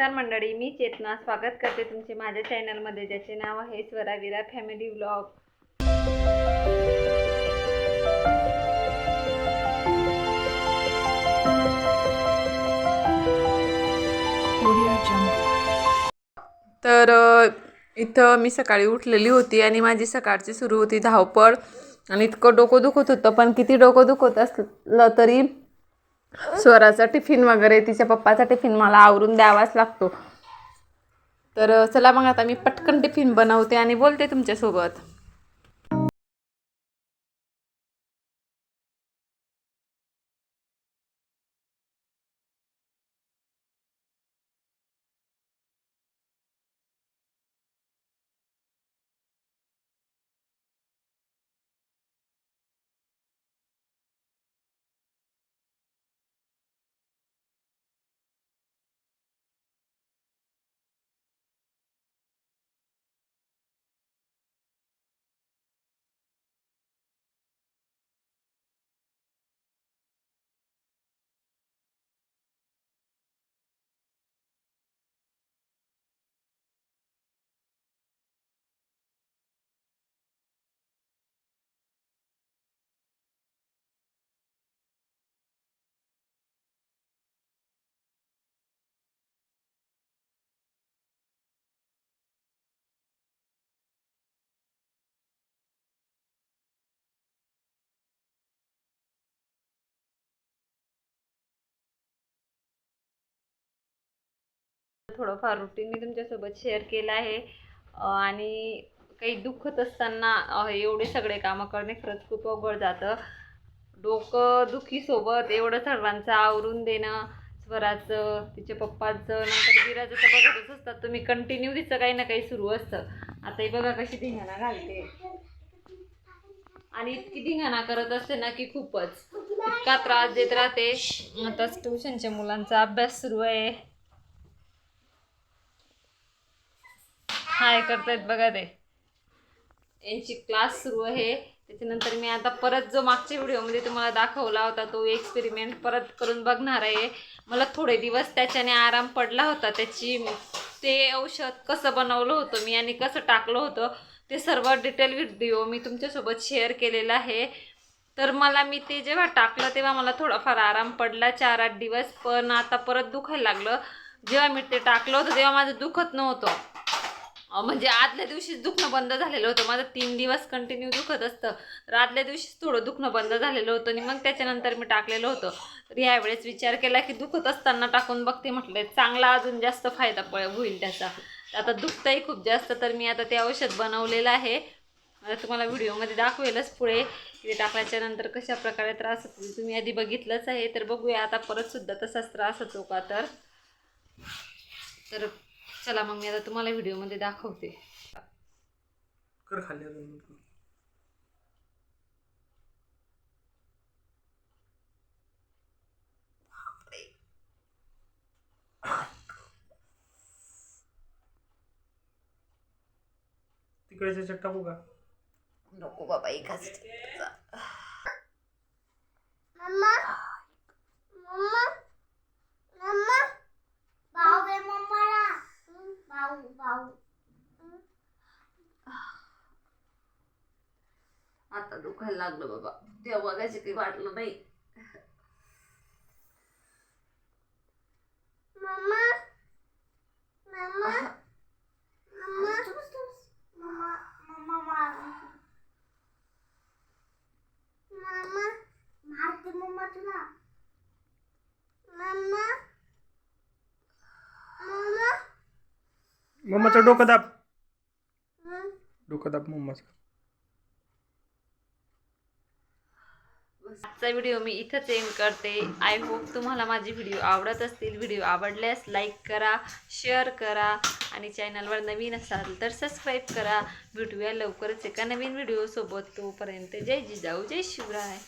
नमस्कार मंडळी मी चेतना. स्वागत करते तुमचे माझ्या चॅनलमध्ये ज्याचे नाव आहे स्वरावीरा फॅमिली व्लॉग. तर इथं मी सकाळी उठलेली होती आणि माझी सकाळची सुरू होती धावपळ. आणि इतकं डोकं दुखत होतं पण किती डोकं दुखत असलं तरी स्वराचा टिफिन वगैरे तिच्या पप्पाचा टिफिन मला आवरून द्यावाच लागतो. तर चला मग आता मी पटकन टिफिन बनवते आणि बोलते तुमच्यासोबत. थोडंफार रुटीन मी तुमच्यासोबत शेअर केलं आहे. आणि काही दुखत असताना एवढे सगळे कामं करणे खरंच खूप अवघड जातं. डोकं दुखीसोबत एवढं सर्वांचं आवरून देणं स्वराचं तिच्या पप्पाचं नंतर विराचं तर बघतच असतात. तुम्ही कंटिन्यू तिचं काही ना काही सुरू असतं. आता ही बघा कशी धिंगाणा घालते. आणि इतकी धिंगाणा करत असते ना की खूपच. इतका त्रास देत राहते. आताच ट्युशनच्या मुलांचा अभ्यास सुरू आहे. काय करतायत बघा ते. यांची क्लास सुरू आहे. त्याच्यानंतर मी आता परत जो मागच्या व्हिडिओमध्ये तुम्हाला दाखवला होता तो एक्सपेरिमेंट परत करून बघणार आहे. मला थोडे दिवस त्याच्याने आराम पडला होता. त्याची ते औषध कसं बनवलं होतं मी आणि कसं टाकलं होतं ते सर्व डिटेल व्हिडिओ मी तुमच्यासोबत शेअर केलेला आहे. तर मला मी ते जेव्हा टाकलं तेव्हा मला थोडाफार आराम पडला. चार आठ दिवस पण आता परत दुखायला लागलं. जेव्हा मी ते टाकलं होतं तेव्हा माझं दुखत नव्हतं. म्हणजे आदल्या दिवशीच दुखणं बंद झालेलं होतं. माझं तीन दिवस कंटिन्यू दुखत असतं. तर आदल्या दिवशीच थोडं दुखणं बंद झालेलं होतं आणि मग त्याच्यानंतर मी टाकलेलं होतं. तर यावेळेस विचार केला की दुखत असताना टाकून बघते म्हटलं चांगला अजून जास्त फायदा प होईल त्याचा. आता दुखतंही खूप जास्त तर मी आता ते औषध बनवलेलं आहे. आता तुम्हाला व्हिडिओमध्ये दाखवेलच पुढे. ते टाकल्याच्या नंतर कशा प्रकारे त्रास होतो तुम्ही आधी बघितलंच आहे. तर बघूया आता परत सुद्धा तसाच त्रास होतो का तर. तर चला मग मी आता तुम्हाला व्हिडिओमध्ये दाखवते. कर खाली अजून तिकडे त्याच्यात टाकू का? नको बाबा एकाच मम्मा? मम्मा? मम्मा? भाऊ भाऊ आता दुखायला लागलं बाबा. तेव्हा बघायची काही वाटलं नाही मम्मा मम्मा मम्मा मम्मा मम्मा मार मम्मा मारते मम्मा तुला मम्मा मम्मा मम्माचं डोकं दाब? डोकं दाब मम्माचं. आजचा व्हिडिओ मी इथंच एंड करते. आय होप तुम्हाला माझे व्हिडिओ आवडत असतील. व्हिडिओ आवडल्यास लाईक करा शेअर करा आणि चॅनलवर नवीन असाल तर सबस्क्राईब करा. भेटूया लवकरच एका नवीन व्हिडिओसोबत. तोपर्यंत जय जिजाऊ जय शिवराय.